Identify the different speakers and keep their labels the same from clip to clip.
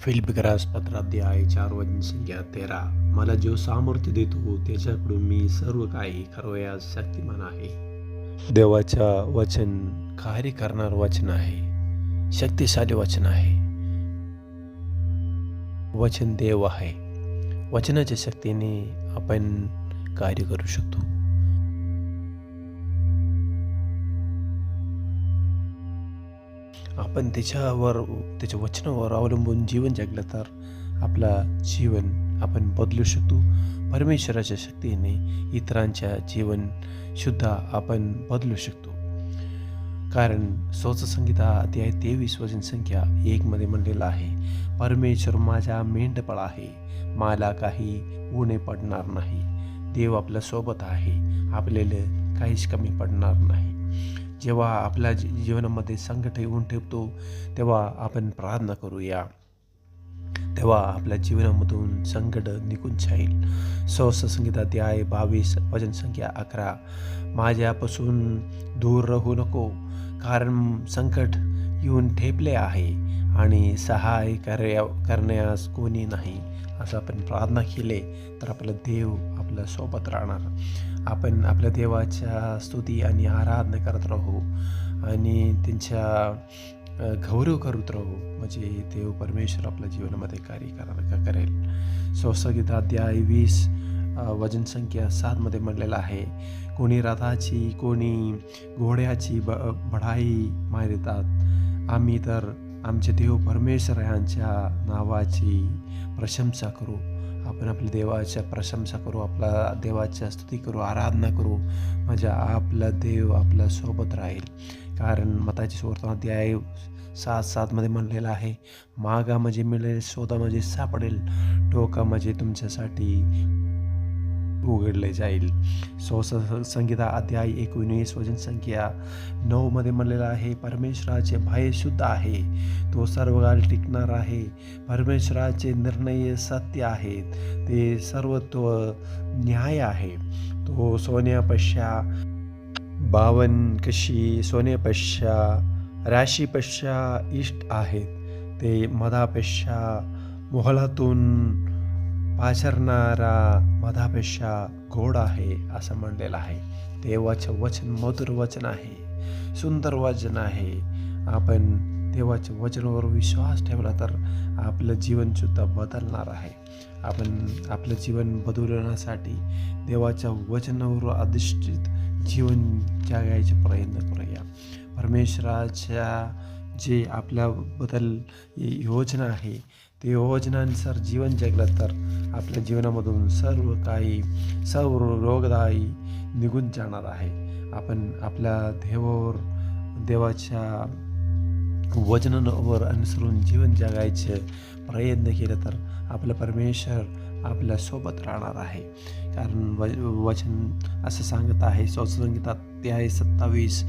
Speaker 1: फिल्पग्रास पत्राध्याय चार वचन संख्या तेरा. मला जो सामर्थ्य देतो त्याच्याकडून मी सर्व काही खरवयास शक्तिमान आहे. देवाच्या वचन कार्य करणार वचन आहे. शक्तिशाली वचन आहे. वचन देव आहे. वचनाच्या शक्तीने आपण कार्य करू शकतो. आपण त्याच्यावर त्याच्या वचनावर अवलंबून जीवन जगलं तर आपला जीवन आपण बदलू शकतो. परमेश्वराच्या शक्तीने इतरांच्या जीवन सुद्धा आपण बदलू शकतो. कारण स्वच संगीता अध्याय तेवीस वचन संख्या एकमध्ये म्हणलेला आहे परमेश्वर माझा मेंढपाळ आहे मला काही उणे पडणार नाही. देव आपल्यासोबत आहे आपल्याला काहीच कमी पडणार नाही. जेव्हा आपल्या जी- जीवनामध्ये संकट येऊन ठेवतो तेव्हा आपण प्रार्थना करूया. तेव्हा आपल्या जीवनामधून संकट निघून जाईल. सहस संगीताध्याय बावीस वजन संख्या अकरा. माझ्यापासून दूर राहू नको कारण संकट येऊन ठेपले आहे आणि सहाय कार्य करण्यास कोणी नाही. असं आपण प्रार्थना केले तर आपलं देव आपल्यासोबत राहणार. आपण आपल्या देवाच्या स्तुती आणि आराधना करत राहू आणि त्यांच्या गौरव करत राहू. म्हणजे देव परमेश्वर आपल्या जीवनामध्ये कार्य करणार करेल. स्वसगीता अध्याय वीस वजनसंख्या वजन संख्या सातमध्ये म्हणलेलं आहे. कोणी रथाची कोणी घोड्याची ब बढाई मारितात. आम्ही तर आमचे देव परमेश्वर यांच्या नावाची प्रशंसा करू. आपण आपल्या देवाच्या प्रशंसा करू आपला देवाच्या स्तुती करू आराधना करू. माझ्या आपला देव आपल्यासोबत राहील. कारण मताची सुवर्तन अध्याय सात सातमध्ये म्हणलेलं आहे मागा म्हणजे मिळेल शोधा म्हणजे सापडेल टोका म्हणजे तुमच्यासाठी उघडले जाईल. सो संगीता अध्याय एकोणीस वचन संख्या नऊमध्ये म्हणलेला आहे परमेश्वराचे भय शुद्ध आहे. तो सर्व सर्वकाळ टिकणार आहे. परमेश्वराचे निर्णय सत्य आहेत ते सर्वत्व न्याय आहे. तो सोन्यापेक्षा बावन कशी सोन्यापेक्षा राशीपेक्षा इष्ट आहेत. ते मधापेक्षा मोहलातून पाचरणारा मधापेक्षा गोड आहे असं म्हणलेलं आहे. देवाचं वचन मधुर वचन आहे सुंदर वचन आहे. आपण देवाच्या वचनावर विश्वास ठेवला तर आपलं जीवनसुद्धा बदलणार आहे. आपण आपलं जीवन बदलवण्यासाठी देवाच्या वचनावर अधिष्ठित जीवन जगायचे प्रयत्न करूया. परमेश्वराच्या जे आपल्याबद्दल योजना आहे ते योजनानुसार जीवन जगलं तर आपल्या जीवनामधून सर्व काही सर्व रोगदायी निघून जाणार आहे. आपण आपल्या देवावर देवाच्या वचनावर अनुसरून जीवन जगायचे प्रयत्न केलं तर आपलं परमेश्वर आपल्यासोबत राहणार आहे. कारण व वचन असं सांगत आहे स्वसंगीतात ते आहे सत्तावीस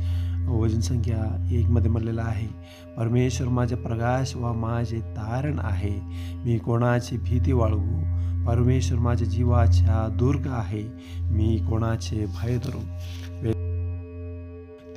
Speaker 1: वजन संख्या एकमध्ये म्हणलेलं आहे. परमेश्वर माझे प्रकाश व माझे तारण आहे. मी कोणाची भीती वाळवू? परमेश्वर माझ्या जीवाच्या दुर्ग आहे. मी कोणाचे भय धरू?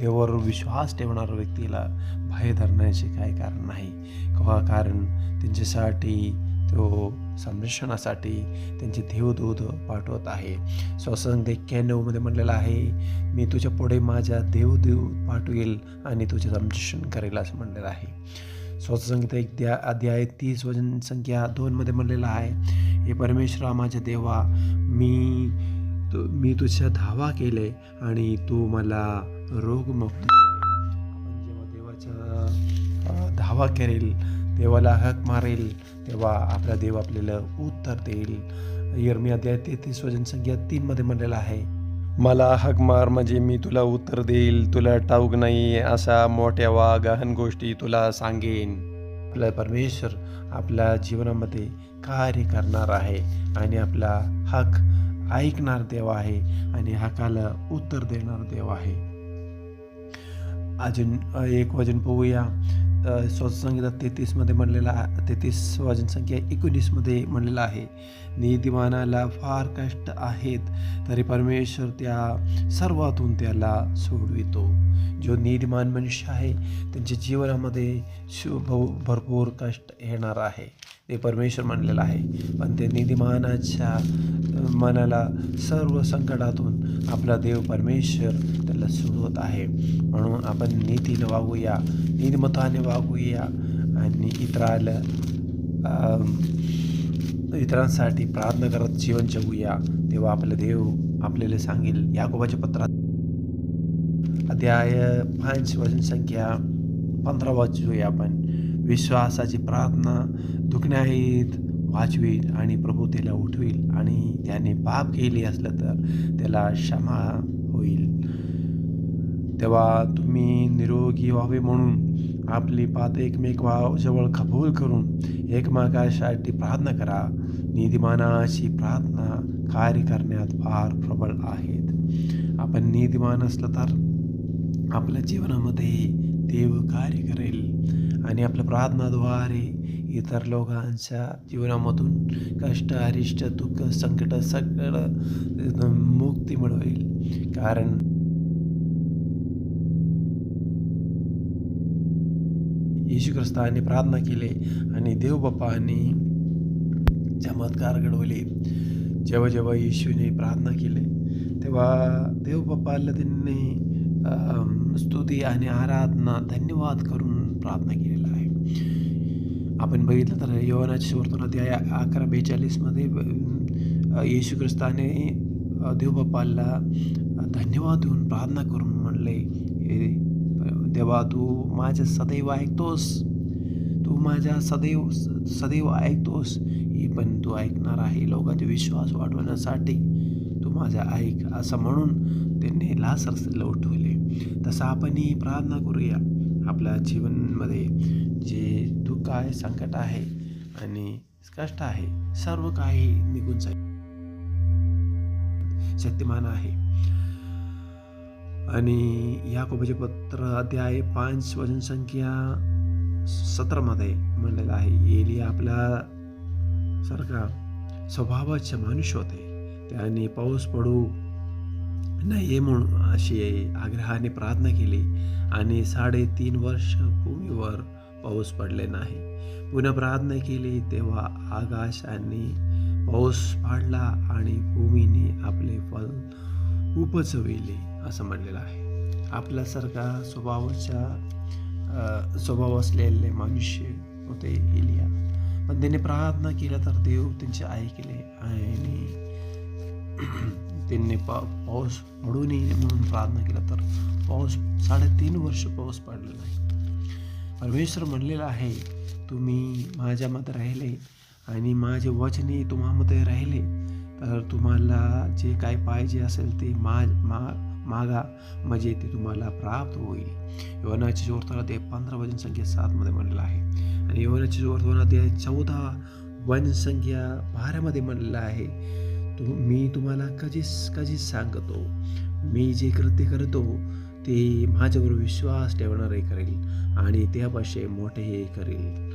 Speaker 1: देवावर विश्वास ठेवणाऱ्या व्यक्तीला भय धरण्याचे काय कारण नाही. किंवा कारण त्यांच्यासाठी तो संरक्षणासाठी त्यांचे देवदूत पाठवत आहे. स्वसंग एक्क्याण्णवमध्ये म्हणलेलं आहे मी तुझ्या पुढे माझ्या देवदेव पाठवेल आणि तुझे संरक्षण करेल असं म्हणलेलं आहे. स्वसंगीता एक द्या अध्याय तीस वजन संख्या दोनमध्ये म्हणलेलं आहे हे परमेश्वरा माझ्या देवा मी तु मी तुझ्या धावा केले आणि तू मला रोगमुक्त केले. आपण जेव्हा देवाचा धावा करेल देवाला हक मारेल तेव्हा आपला देव आपल्याला उत्तर देईल. यर्मी अध्याय तेहतीस वजन संख्या तीनमध्ये म्हणलेला आहे मला हक मार म्हणजे मी तुला उत्तर देईल तुला ठाऊक नाही अशा मोठ्या वा गहन गोष्टी तुला सांगेन. आपला परमेश्वर आपल्या जीवनामध्ये कार्य करणार आहे आणि आपला हक ऐकणार देव आहे आणि हकाला उत्तर देणार देव आहे. अजून एक वजन पोहूया. स्वसंगीता तेहतीसमध्ये म्हणलेला तेहतीस वचन संख्या एकोणीसमध्ये म्हणलेला आहे. नीतिमानाला फार कष्ट आहेत तरी परमेश्वर त्या सर्वातून त्याला सोडवितो. जो नीतिमान मनुष्य आहे त्यांच्या जीवनामध्ये शुभ भरपूर कष्ट येणार आहे. ते परमेश्वर म्हणलेलं आहे. पण ते निधिमानाच्या मनाला सर्व संकटातून आपला देव परमेश्वर त्याला सोडवत आहे. म्हणून आपण नीतीनं वागूया नीतिमत्वाने वागूया आणि इतराला इतरांसाठी प्रार्थना करत जीवन जगूया. तेव्हा आपलं देव आपल्याला सांगेल याकोबाच्या पत्रात अध्याय पाच वचन संख्या पंधरा वाचूया आपण विश्वासाची प्रार्थना दुखण्याहीत वाचवील आणि प्रभू त्याला उठवील आणि त्याने पाप केले असलं तर त्याला क्षमा होईल. तेव्हा तुम्ही निरोगी व्हावे म्हणून आपली पात एकमेकाजवळ कबूल करून एकमेकासाठी प्रार्थना करा. नीतिमानाची प्रार्थना कार्य करण्यात फार प्रबळ आहेत. आपण नीतिमान असलं तर आपल्या जीवनामध्ये देव कार्य करेल. आणि आपल्या प्रार्थनाद्वारे इतर लोकांच्या जीवनामधून कष्ट अरिष्ट दुःख संकट सगळं मुक्ती मिळवेल. कारण येशू ख्रिस्ताने प्रार्थना केली आणि देवबापाने चमत्कार घडवले. जेव्हा जेव्हा येशूने प्रार्थना केले तेव्हा देवबापाला त्यांनी स्तुती आणि आराधना धन्यवाद करून प्रार्थना केलेला आहे. आपण बघितलं तर यवनाच्या सुवर्तन अध्याय अकरा बेचाळीसमध्ये येशू ख्रिस्ताने देवबापाला धन्यवाद देऊन प्रार्थना करून म्हणले हे देवा तू माझ्या सदैव ऐकतोस. तू माझ्या सदैव सदैव ऐकतोस. ही पण तू ऐकणार आहे लोकांचा विश्वास वाढवण्यासाठी. तू माझा ऐक असं म्हणून त्यांनी लासरसला उठवले. तसं आपणही प्रार्थना करूया आपल्या जीवनमध्ये. जे दुःख आहे संकट आहे आणि कष्ट आहे सर्व काही निघून जाईल. शक्तिमान आहे. आणि याकोबाचे पत्र अध्याय पाच वजन संख्या सतरामध्ये म्हणलेलं आहे एली आपल्या सारखा स्वभावाचे मनुष्य होते. त्याने पाऊस पडू नाही म्हणून अशी आग्रहाने प्रार्थना केली आणि साडेतीन वर्ष भूमीवर पाऊस पडले नाही. पुन्हा प्रार्थना केली तेव्हा आकाशाने पाऊस पाडला आणि भूमीने आपले फल उपचविले असं म्हणलेलं आहे. आपल्यासारखा स्वभावाच्या स्वभाव असलेले मनुष्य होते एलिया. पण त्याने प्रार्थना केल्या तर देव त्यांचे ऐकले आणि त्यांनी पा पाऊस पडू नये म्हणून प्रार्थना केला तर पाऊस साडेतीन वर्ष पाऊस पडला नाही परमेश्वर म्हणलेला आहे तुम्ही माझ्यामध्ये राहिले आणि माझे वचने तुम्हामध्ये राहिले तर तुम्हाला जे काय पाहिजे असेल ते मा मा मागा म्हणजे ते तुम्हाला प्राप्त होईल. यवनाची जोरताला ते पंधरा वजन संख्या सातमध्ये म्हणलेलं आहे. आणि यवनाची जोरताला ते चौदा वनसंख्या बारामध्ये म्हणलेलं आहे. तू मी तुम्हाला कधीच कधीच सांगतो मी जे कृत्य करतो ते माझ्यावर विश्वास ठेवणारे करेल आणि त्यापाशी मोठेही करेल.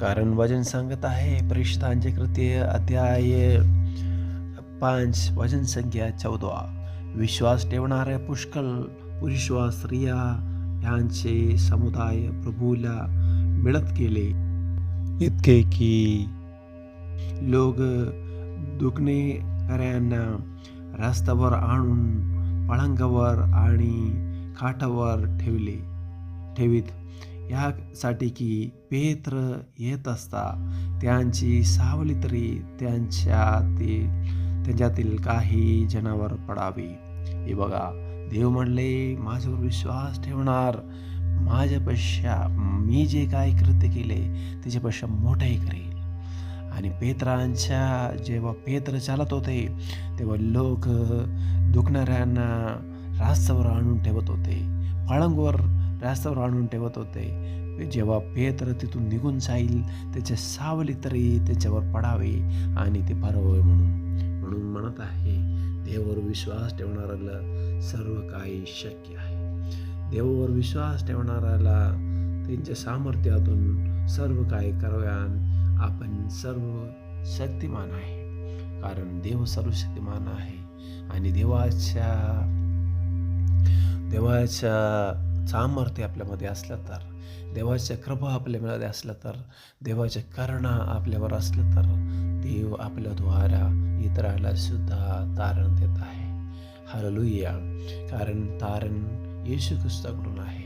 Speaker 1: कारण वचन सांगत आहे परिष्ठांचे कृत्य अध्याय पाच वचन संख्या चौदा. विश्वास ठेवणाऱ्या पुष्कळ पुरुष व स्त्रिया यांचे समुदाय प्रभूला मिळत गेले. इतके की लोक दुखणे कऱ्यांना रस्त्यावर आणून पळंगावर आणि काठावर ठेवले. ठेवीत. यासाठी की पेत्र येत असता त्यांची सावली तरी त्यांच्यातील त्यांच्यातील काही जनावर पडावी. हे बघा देव म्हणले माझ्यावर विश्वास ठेवणार. माझ्यापेक्षा मी जे काय कृत्य केले त्याच्यापेक्षा मोठंही करेल. आणि पेत्रांच्या जेव्हा पेत्र चालत होते तेव्हा लोक दुखणाऱ्यांना रास्त्यावर आणून ठेवत होते पळंगवर रास्त्यावर आणून ठेवत होते. जेव्हा पेत्र तिथून निघून जाईल त्याच्या सावली तरी त्याच्यावर पडावे आणि ते फरवावे म्हणून म्हणून म्हणत आहे देवावर विश्वास ठेवणाऱ्याला सर्व काही शक्य आहे. देवावर विश्वास ठेवणाऱ्याला त्यांच्या सामर्थ्यातून सर्व काही कराव्यान आपण सर्व शक्तिमान आहे. कारण देव सर्वशक्तिमान आहे. आणि देवाच्या देवाच्या सामर्थ्य आपल्यामध्ये असलं तर देवाच्या कृपा आपल्यामध्ये असलं तर देवाच्या करणा आपल्यावर असलं तर देव आपल्याद्वारा इतराला सुद्धा तारण देत आहे. हरलुया कारण तारण येशू ख्रिस्ताकडून आहे.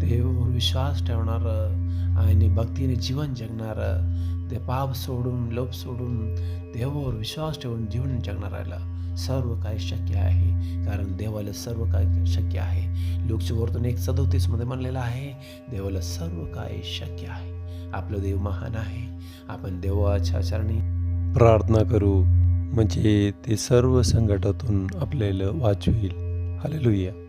Speaker 1: देवावर विश्वास ठेवणारं आणि भक्तीने जीवन जगणारं ते पाप सोडून लोभ सोडून देवावर विश्वास ठेवून जीवन जगणाऱ्याला सर्व काही शक्य आहे. कारण देवाला सर्व काही शक्य आहे. लोकच्या एक सदोतीसमध्ये म्हणलेलं आहे देवाला सर्व काही शक्य आहे. आपलं देव महान आहे. आपण देवाच्या चरणी प्रार्थना करू. म्हणजे ते सर्व संकटातून आपल्याला वाचवेल. हालेलुया